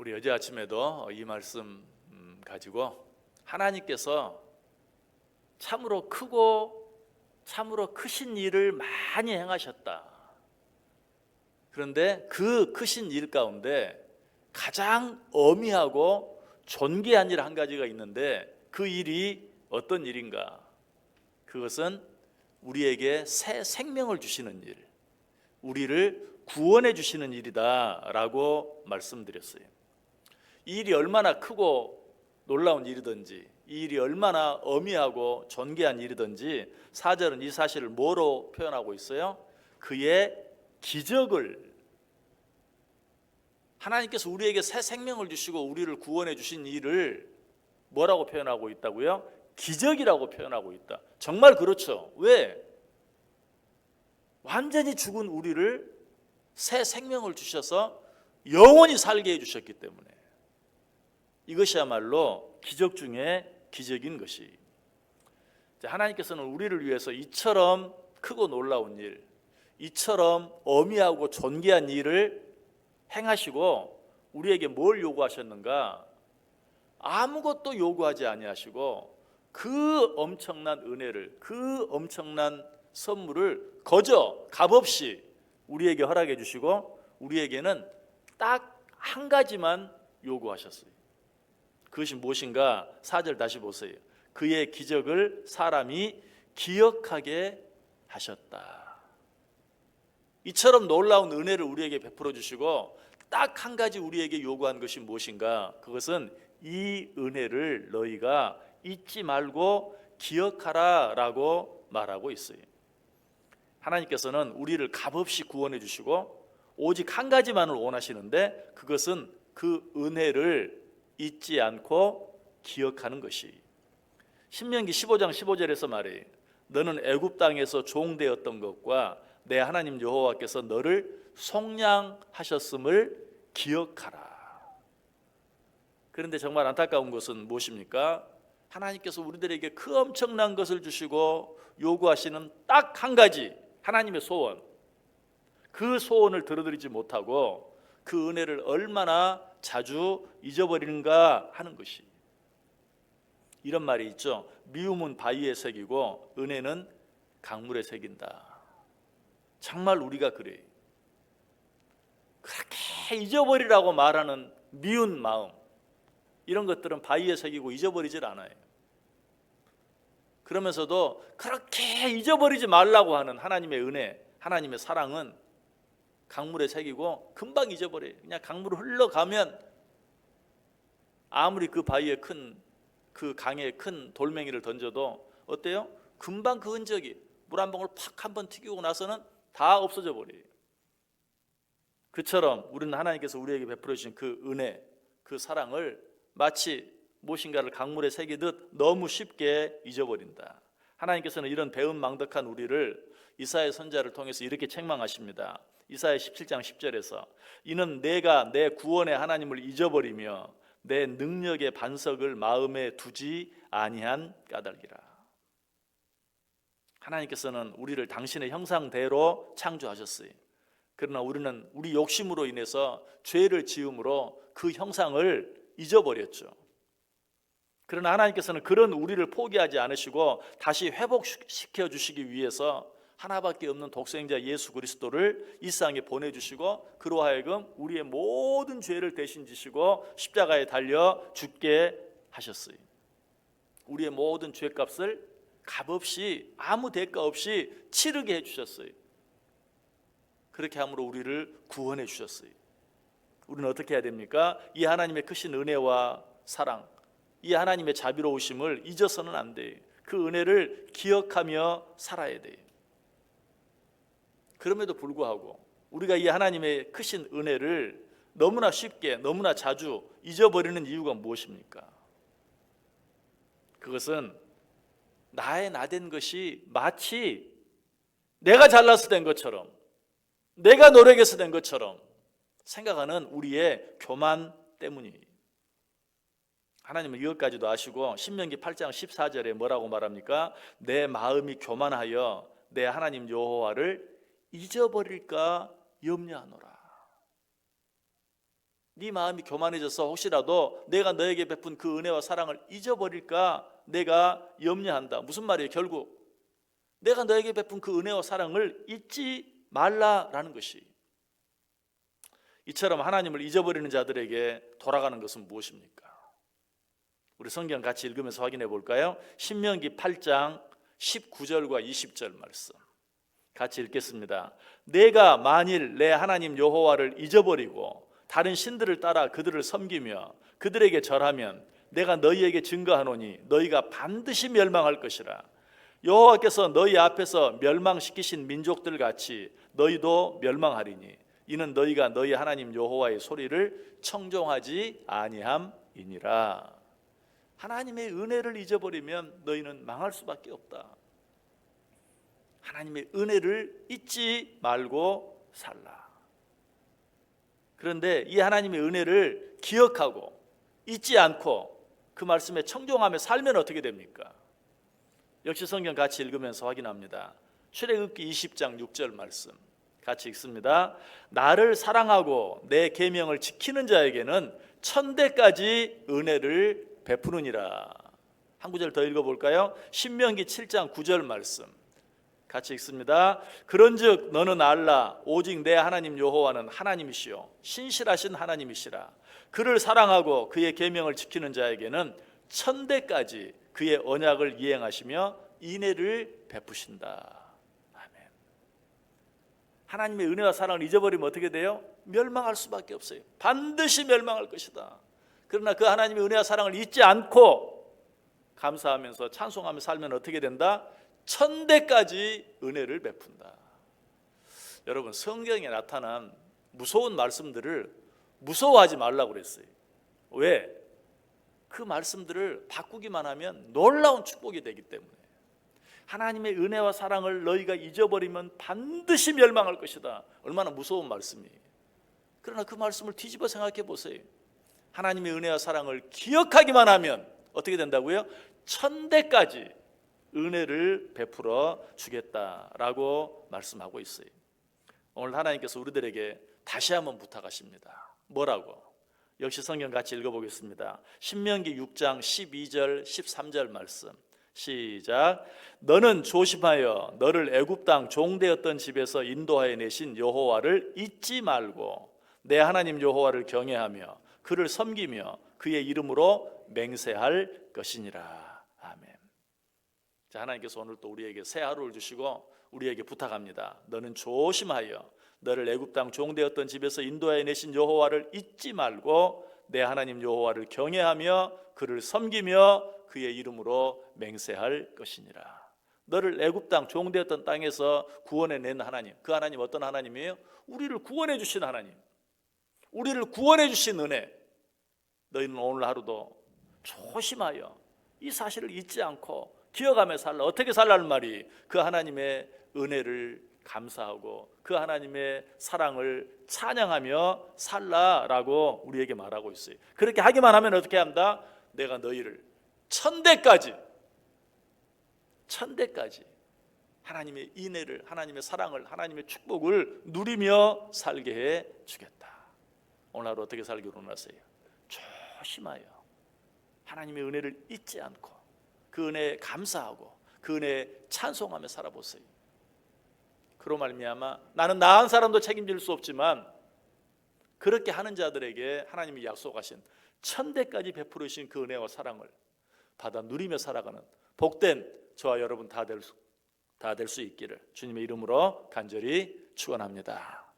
우리 어제 아침에도 이 말씀 음, 가지고 하나님께서 참으로 크고 참으로 크신 일을 많이 행하셨다. 그런데 그 크신 일 가운데 가장 어미하고 존귀한 일 한 가지가 있는데 그 일이 어떤 일인가? 그것은 우리에게 새 생명을 주시는 일, 우리를 구원해 주시는 일이다라고 말씀드렸어요. 이 일이 얼마나 크고 놀라운 일이든지 이 일이 얼마나 어미하고 존귀한 일이든지 사절은 이 사실을 뭐로 표현하고 있어요? 그의 기적을 하나님께서 우리에게 새 생명을 주시고 우리를 구원해 주신 일을 뭐라고 표현하고 있다고요? 기적이라고 표현하고 있다. 정말 그렇죠. 왜? 완전히 죽은 우리를 새 생명을 주셔서 영원히 살게 해 주셨기 때문에 이것이야말로 기적 중에 기적인 것이 하나님께서는 우리를 위해서 이처럼 크고 놀라운 일, 이처럼 어미하고 존귀한 일을 행하시고 우리에게 뭘 요구하셨는가? 아무것도 요구하지 아니하시고 그 엄청난 은혜를 그 엄청난 선물을 거저 값없이 우리에게 허락해 주시고 우리에게는 딱 한 가지만 요구하셨어요. 그것이 무엇인가? 4절 다시 보세요. 그의 기적을 사람이 기억하게 하셨다. 이처럼 놀라운 은혜를 우리에게 베풀어 주시고 딱 한 가지 우리에게 요구한 것이 무엇인가? 그것은 이 은혜를 너희가 잊지 말고 기억하라라고 말하고 있어요. 하나님께서는 우리를 값없이 구원해 주시고 오직 한 가지만을 원하시는데 그것은 그 은혜를 잊지 않고 기억하는 것이 신명기 15장 15절에서 말해 너는 애굽 땅에서 종되었던 것과 내 하나님 여호와께서 너를 속량하셨음을 기억하라. 그런데 정말 안타까운 것은 무엇입니까? 하나님께서 우리들에게 그 엄청난 것을 주시고 요구하시는 딱 한 가지 하나님의 소원. 그 소원을 들어드리지 못하고 그 은혜를 얼마나 자주 잊어버리는가 하는 것이 이런 말이 있죠. 미움은 바위에 새기고 은혜는 강물에 새긴다. 정말 우리가 그래. 그렇게 잊어버리라고 말하는 미운 마음 이런 것들은 바위에 새기고 잊어버리질 않아요. 그러면서도 그렇게 잊어버리지 말라고 하는 하나님의 은혜, 하나님의 사랑은 강물에 새기고 금방 잊어버려요. 그냥 강물을 흘러가면 아무리 그 바위에 큰 그 강에 큰 돌멩이를 던져도 어때요? 금방 그 흔적이 물 한 방울 팍 한 번 튀기고 나서는 다 없어져 버려요. 그처럼 우리는 하나님께서 우리에게 베풀어 주신 그 은혜, 그 사랑을 마치 무엇인가를 강물에 새기듯 너무 쉽게 잊어버린다. 하나님께서는 이런 배은망덕한 우리를 이사의 선자를 통해서 이렇게 책망하십니다. 이사야 17장 10절에서 이는 내가 내 구원의 하나님을 잊어버리며 내 능력의 반석을 마음에 두지 아니한 까닭이라. 하나님께서는 우리를 당신의 형상대로 창조하셨어요. 그러나 우리는 우리 욕심으로 인해서 죄를 지음으로 그 형상을 잊어버렸죠. 그러나 하나님께서는 그런 우리를 포기하지 않으시고 다시 회복시켜 주시기 위해서 하나밖에 없는 독생자 예수 그리스도를 이 세상에 보내주시고 그로 하여금 우리의 모든 죄를 대신 지시고 십자가에 달려 죽게 하셨어요. 우리의 모든 죄값을 값없이 아무 대가 없이 치르게 해주셨어요. 그렇게 함으로 우리를 구원해 주셨어요. 우리는 어떻게 해야 됩니까? 이 하나님의 크신 은혜와 사랑, 이 하나님의 자비로우심을 잊어서는 안 돼요. 그 은혜를 기억하며 살아야 돼요. 그럼에도 불구하고 우리가 이 하나님의 크신 은혜를 너무나 쉽게 너무나 자주 잊어버리는 이유가 무엇입니까? 그것은 나의 나된 것이 마치 내가 잘나서 된 것처럼 내가 노력해서 된 것처럼 생각하는 우리의 교만 때문이에요. 하나님은 이것까지도 아시고 신명기 8장 14절에 뭐라고 말합니까? 내 마음이 교만하여 내 하나님 여호와를 잊어버릴까 염려하노라. 네 마음이 교만해져서 혹시라도 내가 너에게 베푼 그 은혜와 사랑을 잊어버릴까 내가 염려한다. 무슨 말이에요? 결국 내가 너에게 베푼 그 은혜와 사랑을 잊지 말라라는 것이 이처럼 하나님을 잊어버리는 자들에게 돌아가는 것은 무엇입니까? 우리 성경 같이 읽으면서 확인해 볼까요? 신명기 8장 19절과 20절 말씀. 같이 읽겠습니다. 내가 만일 내 하나님 여호와를 잊어버리고 다른 신들을 따라 그들을 섬기며 그들에게 절하면 내가 너희에게 증거하노니 너희가 반드시 멸망할 것이라. 여호와께서 너희 앞에서 멸망시키신 민족들 같이 너희도 멸망하리니 이는 너희가 너희 하나님 여호와의 소리를 청종하지 아니함이니라. 하나님의 은혜를 잊어버리면 너희는 망할 수밖에 없다. 하나님의 은혜를 잊지 말고 살라. 그런데 이 하나님의 은혜를 기억하고 잊지 않고 그 말씀에 청종하며 살면 어떻게 됩니까? 역시 성경 같이 읽으면서 확인합니다. 출애굽기 20장 6절 말씀 같이 읽습니다. 나를 사랑하고 내 계명을 지키는 자에게는 천대까지 은혜를 베푸느니라. 한 구절 더 읽어 볼까요? 신명기 7장 9절 말씀. 같이 읽습니다. 그런즉 너는 알라 오직 내 하나님 여호와는 하나님이시요 신실하신 하나님이시라. 그를 사랑하고 그의 계명을 지키는 자에게는 천대까지 그의 언약을 이행하시며 인애를 베푸신다. 아멘. 하나님의 은혜와 사랑을 잊어버리면 어떻게 돼요? 멸망할 수밖에 없어요. 반드시 멸망할 것이다. 그러나 그 하나님의 은혜와 사랑을 잊지 않고 감사하면서 찬송하며 살면 어떻게 된다? 천대까지 은혜를 베푼다. 여러분 성경에 나타난 무서운 말씀들을 무서워하지 말라고 그랬어요. 왜? 그 말씀들을 바꾸기만 하면 놀라운 축복이 되기 때문에 하나님의 은혜와 사랑을 너희가 잊어버리면 반드시 멸망할 것이다. 얼마나 무서운 말씀이에요. 그러나 그 말씀을 뒤집어 생각해 보세요. 하나님의 은혜와 사랑을 기억하기만 하면 어떻게 된다고요? 천대까지 은혜를 베풀어 주겠다라고 말씀하고 있어요. 오늘 하나님께서 우리들에게 다시 한번 부탁하십니다. 뭐라고? 역시 성경 같이 읽어보겠습니다. 신명기 6장 12절 13절 말씀. 시작. 너는 조심하여 너를 애굽 땅 종되었던 집에서 인도하여 내신 여호와를 잊지 말고 내 하나님 여호와를 경외하며 그를 섬기며 그의 이름으로 맹세할 것이니라. 자, 하나님께서 오늘 또 우리에게 새 하루를 주시고 우리에게 부탁합니다. 너는 조심하여 너를 애굽 땅 종되었던 집에서 인도하여 내신 여호와를 잊지 말고 내 하나님 여호와를 경외하며 그를 섬기며 그의 이름으로 맹세할 것이니라. 너를 애굽 땅 종되었던 땅에서 구원해 낸 하나님. 그 하나님 어떤 하나님이에요? 우리를 구원해 주신 하나님. 우리를 구원해 주신 은혜. 너희는 오늘 하루도 조심하여 이 사실을 잊지 않고 기억하며 살라. 어떻게 살라는 말이 그 하나님의 은혜를 감사하고 그 하나님의 사랑을 찬양하며 살라라고 우리에게 말하고 있어요. 그렇게 하기만 하면 어떻게 한다? 내가 너희를 천대까지 천대까지 하나님의 인애를 하나님의 사랑을 하나님의 축복을 누리며 살게 해 주겠다. 오늘 하루 어떻게 살기로 원하세요? 조심하여 하나님의 은혜를 잊지 않고 그 은혜에 감사하고 그 은혜에 찬송하며 살아보세요. 그로 말미암아 나는 나한 사람도 책임질 수 없지만 그렇게 하는 자들에게 하나님이 약속하신 천대까지 베푸르신 그 은혜와 사랑을 받아 누리며 살아가는 복된 저와 여러분 다 될 수 다될 수 있기를 주님의 이름으로 간절히 축원합니다.